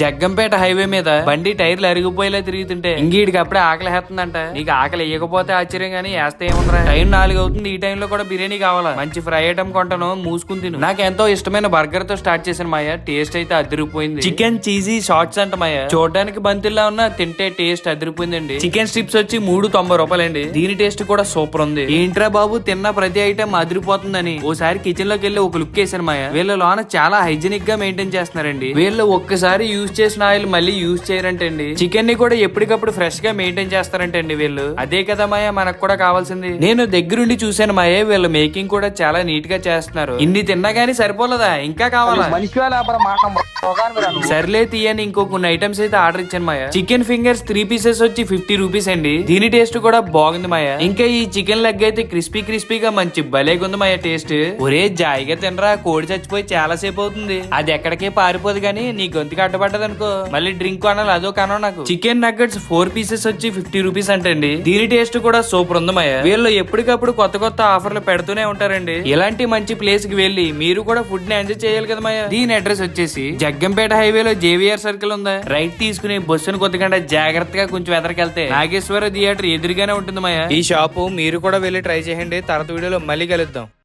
Jaggampeta highway మీద బండి టైర్లు అరిగిపోయేలా తిరుగుతుంటే ఇంగీడికి అప్పుడే ఆకలి వేస్తుందంట. నీకు ఆకలి వేయకపోతే ఆశ్చర్యం గానీ వేస్తే ఏముందిరా? టైం నాలుగు అవుతుంది ఈ టైంలో కూడా బిర్యానీ కావాలా? మంచి ఫ్రై ఐటమ్ కొంటాను మూసుకుని తిను. నాకు ఎంతో ఇష్టమైన బర్గర్తో స్టార్ట్ చేసిన మాయ. టేస్ట్ అయితే అదిరిపోయింది. చికెన్ చీజీ షార్ట్స్ అంట మాయ. చూడడానికి బంతిల్లా ఉన్నా తింటే టేస్ట్ అదిరిపోయిందండి. చికెన్ స్ట్రిప్స్ వచ్చి మూడు తొంభై రూపాయలండి. దీని టేస్ట్ కూడా సూపర్ ఉంది. ఏంట్రా బాబు తిన్న ప్రతి ఐటమ్ అదిరిపోతుందని. ఓసారి కిచెన్లోకి వెళ్ళి ఒక లుక్ వేసాను మాయ. వీళ్ళ లోన చాలా హైజీనిక్గా మెయింటైన్ చేస్తున్నారండి. వీళ్ళు ఒక్కసారి యూజ్ చేసిన ఆయిల్ మళ్ళీ యూజ్ చేయరంటండి. చికెన్ని కూడా ఎప్పటికప్పుడు ఫ్రెష్గా మెయింటైన్ చేస్తారంటండి వీళ్ళు. అదే కదా మాయ మనకు కూడా కావాల్సింది. నేను దగ్గరుండి చూశాను మాయ వీళ్ళ మేకింగ్ కూడా చాలా నీట్గా చేస్తున్నారు. ఇన్ని తిన్నా గానీ సరిపోలేదా? ఇంకా కావాలా. సర్లే తీయని ఇంకో కొన్ని ఐటమ్స్ అయితే ఆర్డర్ ఇచ్చాను మాయ. చికెన్ ఫింగర్స్ త్రీ పీసెస్ వచ్చి ఫిఫ్టీ రూపీస్ అండి. దీని టేస్ట్ కూడా బాగుంది మాయ. ఇంకా ఈ చికెన్ లెగ్ అయితే క్రిస్పీ క్రిస్పీగా మంచి భలేగుంది మాయ టేస్ట్ ఒరే జాయిగా తినరా కోడి చచ్చిపోయి చాలా సేపు అవుతుంది. అది ఎక్కడికే పారిపోదు కానీ నీ గొంతుకి అడ్డపడ్డది అనుకో మళ్ళీ డ్రింక్ కొనాలి అదో కనో నాకు. చికెన్ నగ్గట్స్ ఫోర్ పీసెస్ వచ్చి ఫిఫ్టీ రూపీస్ అంటండి. దీని టేస్ట్ కూడా సూపర్ ఉంది మాయ వీళ్ళు ఎప్పటికప్పుడు కొత్త కొత్త ఆఫర్లు పెడుతూనే ఉంటారండి. ఇలాంటి మంచి ప్లేస్కి వెళ్ళి మీరు కూడా ఫుడ్ని ఎంజాయ్ చేయాలి కదా మాయ దీని అడ్రస్ వచ్చేసి జగ్గంపేట హైవేలో జేవిఆర్ సర్కిల్ ఉందా? రైట్ తీసుకుని బస్సును కొద్దిగంట జాగ్రత్తగా కొంచెం ఎదరికెళ్తే నాగేశ్వర థియేటర్ ఎదురుగానే ఉంటుంది మాయ ఈ షాపు మీరు కూడా వెళ్ళి ట్రై చేయండి. తర్వాత వీడియోలో మళ్ళీ కలుద్దాం.